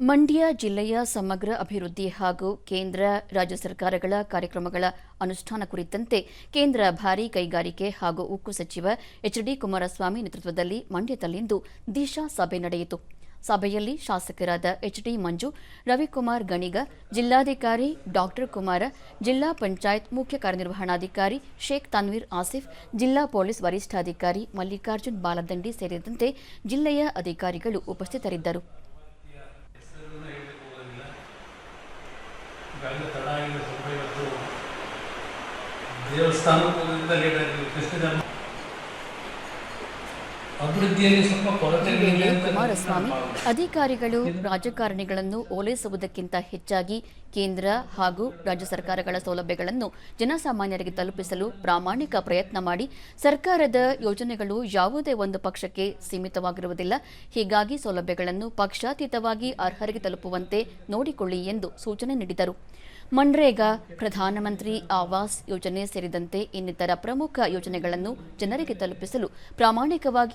ಮಂಡ್ಯ ಜಿಲ್ಲೆಯ ಸಮಗ್ರ ಅಭಿವೃದ್ಧಿ ಹಾಗೂ ಕೇಂದ್ರ, ರಾಜ್ಯ ಸರ್ಕಾರಗಳ ಕಾರ್ಯಕ್ರಮಗಳ ಅನುಷ್ಠಾನ ಕುರಿತಂತೆ ಕೇಂದ್ರ ಭಾರೀ ಕೈಗಾರಿಕೆ ಹಾಗೂ ಉಕ್ಕು ಸಚಿವ ಎಚ್ಡಿ ಕುಮಾರಸ್ವಾಮಿ ನೇತೃತ್ವದಲ್ಲಿ ಮಂಡ್ಯದಲ್ಲಿಂದು ದಿಶಾ ಸಭೆ ನಡೆಯಿತು. ಸಭೆಯಲ್ಲಿ ಶಾಸಕರಾದ ಎಚ್ಡಿ ಮಂಜು, ರವಿಕುಮಾರ್ ಗಣಿಗ, ಜಿಲ್ಲಾಧಿಕಾರಿ ಡಾಕ್ಟರ್ ಕುಮಾರ, ಜಿಲ್ಲಾ ಪಂಚಾಯತ್ ಮುಖ್ಯ ಕಾರ್ಯನಿರ್ವಹಣಾಧಿಕಾರಿ ಶೇಖ್ ತನ್ವೀರ್ ಆಸಿಫ್, ಜಿಲ್ಲಾ ಪೊಲೀಸ್ ವರಿಷ್ಠಾಧಿಕಾರಿ ಮಲ್ಲಿಕಾರ್ಜುನ್ ಬಾಲದಂಡಿ ಸೇರಿದಂತೆ ಜಿಲ್ಲೆಯ ಅಧಿಕಾರಿಗಳು ಉಪಸ್ಥಿತರಿದ್ದರು. ಈಗಾಗಲೇ ತಡ ಆಗಿದೆ ಸ್ವಲ್ಪ ಇವತ್ತು ದೇವಸ್ಥಾನದಿಂದ ಲೇಟ್ ಆಗಿದೆ ಕೃಷ್ಣ ಕುಮಾರಸ್ವಾಮಿ. ಅಧಿಕಾರಿಗಳು ರಾಜಕಾರಣಿಗಳನ್ನು ಓಲೈಸುವುದಕ್ಕಿಂತ ಹೆಚ್ಚಾಗಿ ಕೇಂದ್ರ ಹಾಗೂ ರಾಜ್ಯ ಸರ್ಕಾರಗಳ ಸೌಲಭ್ಯಗಳನ್ನು ಜನಸಾಮಾನ್ಯರಿಗೆ ತಲುಪಿಸಲು ಪ್ರಾಮಾಣಿಕ ಪ್ರಯತ್ನ ಮಾಡಿ ಸರ್ಕಾರದ ಯೋಜನೆಗಳು ಯಾವುದೇ ಒಂದು ಪಕ್ಷಕ್ಕೆ ಸೀಮಿತವಾಗಿರುವುದಿಲ್ಲ ಹೀಗಾಗಿ ಸೌಲಭ್ಯಗಳನ್ನು ಪಕ್ಷಾತೀತವಾಗಿ ಅರ್ಹರಿಗೆ ತಲುಪುವಂತೆ ನೋಡಿಕೊಳ್ಳಿ ಎಂದು ಸೂಚನೆ ನೀಡಿದರು ಮನ್ರೇಗಾ ಪ್ರಧಾನಮಂತ್ರಿ ಆವಾಸ್ ಯೋಜನೆ ಸೇರಿದಂತೆ ಇನ್ನಿತರ ಪ್ರಮುಖ ಯೋಜನೆಗಳನ್ನು ಜನರಿಗೆ ತಲುಪಿಸಲು ಪ್ರಾಮಾಣಿಕವಾಗಿ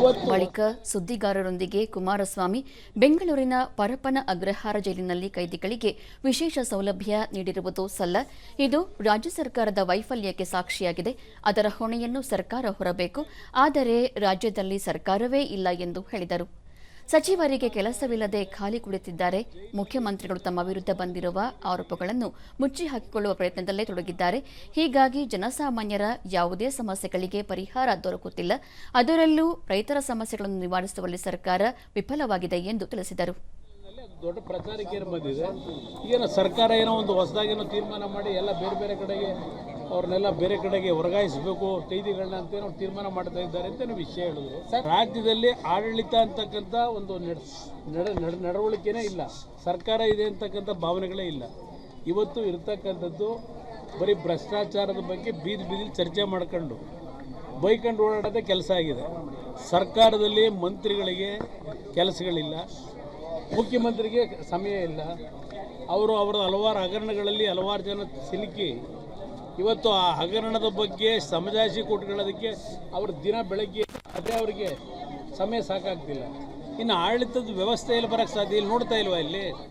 ಬಳಿಕ ಸುದ್ದಿಗಾರರೊಂದಿಗೆ ಕುಮಾರಸ್ವಾಮಿ, ಬೆಂಗಳೂರಿನ ಪರಪನ ಅಗ್ರಹಾರ ಜೈಲಿನಲ್ಲಿ ಕೈದಿಗಳಿಗೆ ವಿಶೇಷ ಸೌಲಭ್ಯ ನೀಡಿರುವುದು ಸಲ್ಲ. ಇದು ರಾಜ್ಯ ಸರ್ಕಾರದ ವೈಫಲ್ಯಕ್ಕೆ ಸಾಕ್ಷಿಯಾಗಿದೆ. ಅದರ ಹೊಣೆಯನ್ನು ಸರ್ಕಾರ ಹೊರಬೇಕು. ಆದರೆ ರಾಜ್ಯದಲ್ಲಿ ಸರ್ಕಾರವೇ ಇಲ್ಲ ಎಂದು ಹೇಳಿದರು. ಸಚಿವರಿಗೆ ಕೆಲಸವಿಲ್ಲದೆ ಖಾಲಿ ಕುಳಿತಿದ್ದಾರೆ. ಮುಖ್ಯಮಂತ್ರಿಗಳು ತಮ್ಮ ವಿರುದ್ಧ ಬಂದಿರುವ ಆರೋಪಗಳನ್ನು ಮುಚ್ಚಿ ಹಾಕಿಕೊಳ್ಳುವ ಪ್ರಯತ್ನದಲ್ಲೇ ತೊಡಗಿದ್ದಾರೆ. ಹೀಗಾಗಿ ಜನಸಾಮಾನ್ಯರ ಯಾವುದೇ ಸಮಸ್ಯೆಗಳಿಗೆ ಪರಿಹಾರ ದೊರಕುತ್ತಿಲ್ಲ. ಅದರಲ್ಲೂ ರೈತರ ಸಮಸ್ಯೆಗಳನ್ನು ನಿವಾರಿಸುವಲ್ಲಿ ಸರ್ಕಾರ ವಿಫಲವಾಗಿದೆ ಎಂದು ತಿಳಿಸಿದರು. ದೊಡ್ಡ ಪ್ರಚಾರಕ್ಕೆ ಬಂದಿದೆ. ಈಗೇನೋ ಸರ್ಕಾರ ಏನೋ ಒಂದು ಹೊಸದಾಗೇನೋ ತೀರ್ಮಾನ ಮಾಡಿ ಎಲ್ಲ ಬೇರೆ ಬೇರೆ ಕಡೆಗೆ ಅವ್ರನ್ನೆಲ್ಲ ಬೇರೆ ಕಡೆಗೆ ವರ್ಗಾಯಿಸಬೇಕು ಕೈದಿಗಳನ್ನ ಅಂತ ಏನೋ ತೀರ್ಮಾನ ಮಾಡ್ತಾ ಇದ್ದಾರೆ ಅಂತ ವಿಷಯ ಹೇಳಿದ್ರು. ರಾಜ್ಯದಲ್ಲಿ ಆಡಳಿತ ಅಂತಕ್ಕಂಥ ಒಂದು ನಡ, ನಡವಳಿಕೆನೇ ಇಲ್ಲ. ಸರ್ಕಾರ ಇದೆ ಅಂತಕ್ಕಂಥ ಭಾವನೆಗಳೇ ಇಲ್ಲ. ಇವತ್ತು ಇರ್ತಕ್ಕಂಥದ್ದು ಬರೀ ಭ್ರಷ್ಟಾಚಾರದ ಬಗ್ಗೆ ಬೀದಿ ಬೀದಿಲಿ ಚರ್ಚೆ ಮಾಡ್ಕೊಂಡು, ಬೈಕಂಡು ಓಡಾಡೋದೇ ಕೆಲಸ ಆಗಿದೆ. ಸರ್ಕಾರದಲ್ಲಿ ಮಂತ್ರಿಗಳಿಗೆ ಕೆಲಸಗಳಿಲ್ಲ, ಮುಖ್ಯಮಂತ್ರಿಗೆ ಸಮಯ ಇಲ್ಲ. ಅವರು ಅವರ ಹಲವಾರು ಹಗರಣಗಳಲ್ಲಿ ಹಲವಾರು ಜನ ಸಿಲುಕಿ ಇವತ್ತು ಆ ಹಗರಣದ ಬಗ್ಗೆ ಸಮಜಾಯಿಷಿ ಕೊಟ್ಕೊಳ್ಳೋದಕ್ಕೆ ಅವ್ರ ದಿನ ಬೆಳಗ್ಗೆ ಅದೇ ಅವರಿಗೆ ಸಮಯ ಸಾಕಾಗ್ತಿಲ್ಲ. ಇನ್ನು ಆಡಳಿತದ ವ್ಯವಸ್ಥೆಯಲ್ಲಿ ಬರೋಕ್ಕೆ ಸಾಧ್ಯ ಇಲ್ಲಿ, ನೋಡ್ತಾ ಇಲ್ವಾ ಇಲ್ಲಿ?